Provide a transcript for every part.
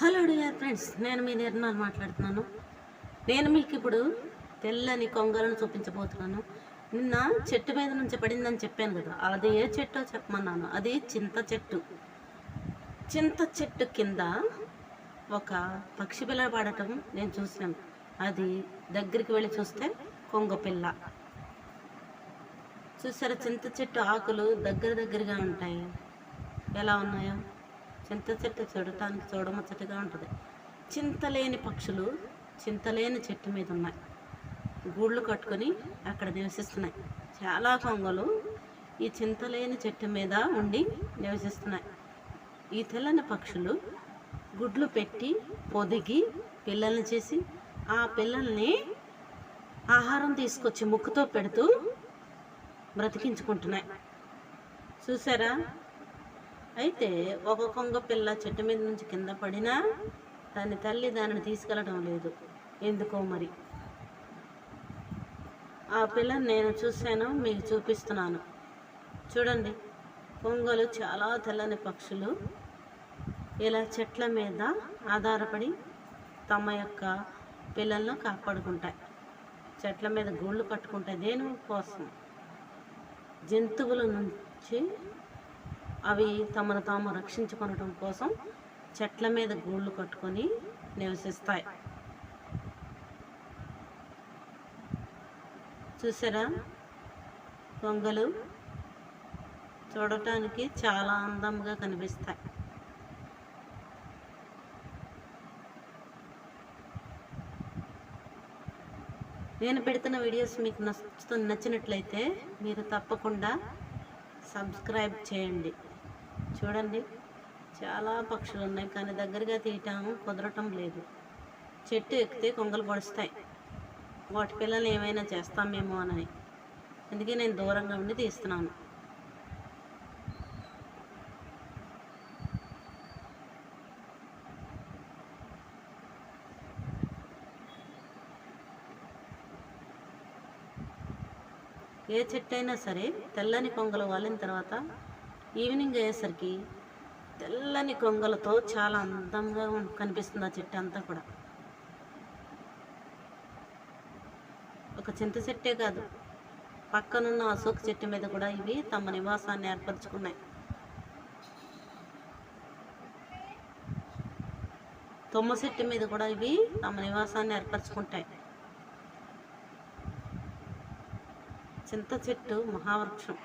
Hello dear friends నేను మీ నిర్మల్ మాట్లాడుతున్నాను. నేను మీకు ఇప్పుడు తెల్లని కొంగలను చూపించబోతున్నాను. నిన్న చెట్టు మీద నుంచి పడిందని చెప్పాను కదా అది ఏ చెట్టో చెప్పమన్నాను. అది చింత చెట్టు. చింత చెట్టు కింద ఒక పక్షి పిల్ల పాడటం నేను చూసాను అది దగ్గరికి వెళ్ళి చూస్తే కొంగ పిల్ల. చూసారా చింత చెట్టు ఆకులు దగ్గర దగ్గరగా ఉంటాయి. ఎలా ఉన్నాయో? చింత చెట్టు చూడటానికి చూడముచ్చటగా ఉంటుంది. చింతలేని పక్షులు చింతలేని చెట్టు మీద ఉన్నాయి. గూళ్ళు కట్టుకొని అక్కడ నివసిస్తున్నాయి. చాలా కొంగలు ఈ చింతలేని చెట్టు మీద ఉండి నివసిస్తున్నాయి. ఈ తెల్లని పక్షులు గుడ్లు పెట్టి పొదిగి పిల్లల్ని చేసి ఆ పిల్లల్ని ఆహారం తీసుకొచ్చి ముక్కుతో పెడుతూ బ్రతికించుకుంటున్నాయి. చూసారా? అయితే ఒక కొంగ పిల్ల చెట్టు మీద నుంచి కింద పడినా దాని తల్లి దానిని తీసుకెళ్ళడం లేదు. ఎందుకో మరి? ఆ పిల్లని నేను చూశాను మీకు చూపిస్తున్నాను. చూడండి కొంగలు చాలా తెల్లని పక్షులు. ఇలా చెట్ల మీద ఆధారపడి తమ యొక్క పిల్లలను కాపాడుకుంటాయి. చెట్ల మీద గూళ్ళు కట్టుకుంటాయి దేని కోసం జంతువుల నుంచి అవి తమను తాము రక్షించుకోవడం కోసం చెట్ల మీద గూళ్ళు కట్టుకొని నివసిస్తాయి. చూసారా? కొంగలు చూడటానికి చాలా అందంగా కనిపిస్తాయి. నేను పెడుతున్న వీడియోస్ మీకు నచ్చుతు నచ్చినట్లయితే మీరు తప్పకుండా సబ్స్క్రైబ్ చేయండి. చూడండి. చాలా పక్షులు ఉన్నాయి కానీ దగ్గరగా తీయటం కుదరటం లేదు. చెట్టు ఎక్కితే కొంగలు పడుస్తాయి. వాటి పిల్లలు ఏమైనా చేస్తామేమో అని. అందుకే నేను దూరంగా ఉండి తీస్తున్నాను. ఏ చెట్టు అయినా సరే తెల్లని కొంగలు వాలిన తర్వాత ఈవినింగ్ అయ్యేసరికి తెల్లని కొంగలతో చాలా అందంగా కనిపిస్తుంది ఆ చెట్టు అంతా కూడా. ఒక చింత చెట్టే కాదు పక్కనున్న అశోక్ చెట్టు మీద కూడా ఇవి తమ నివాసాన్ని ఏర్పరచుకున్నాయి. తుమ్మ చెట్టు మీద కూడా ఇవి తమ నివాసాన్ని ఏర్పరచుకుంటాయి. చింత చెట్టు మహావృక్షం.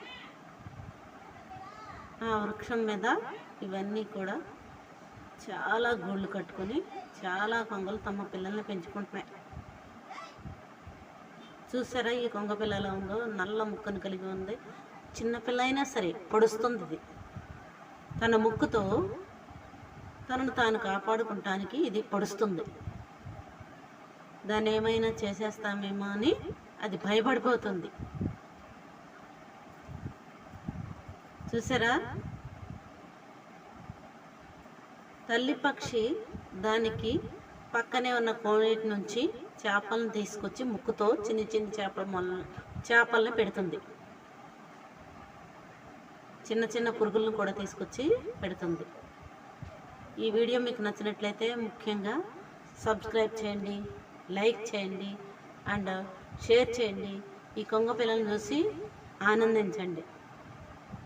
ఆ వృక్షం మీద ఇవన్నీ కూడా చాలా గూళ్ళు కట్టుకొని చాలా కొంగలు తమ పిల్లల్ని పెంచుకుంటున్నాయి. చూసారా ఈ కొంగ పిల్లల ఉందో? నల్ల ముక్కను కలిగి ఉంది. చిన్న పిల్ల అయినా సరే పొడుస్తుంది ఇది. తన ముక్కుతో తనను తాను కాపాడుకుంటానికి ఇది పొడుస్తుంది. దాన్ని ఏమైనా చేసేస్తామేమో అని అది భయపడిపోతుంది. చూసారా? తల్లి పక్షి దానికి పక్కనే ఉన్న కోనేటి నుంచి చేపలను తీసుకొచ్చి ముక్కుతో చిన్ని చిన్ని చేపల మొల చేపలను పెడుతుంది. చిన్న చిన్న పురుగులను కూడా తీసుకొచ్చి పెడుతుంది. ఈ వీడియో మీకు నచ్చినట్లయితే ముఖ్యంగా సబ్స్క్రైబ్ చేయండి లైక్ చేయండి అండ్ షేర్ చేయండి. ఈ కొంగ పిల్లలను చూసి ఆనందించండి.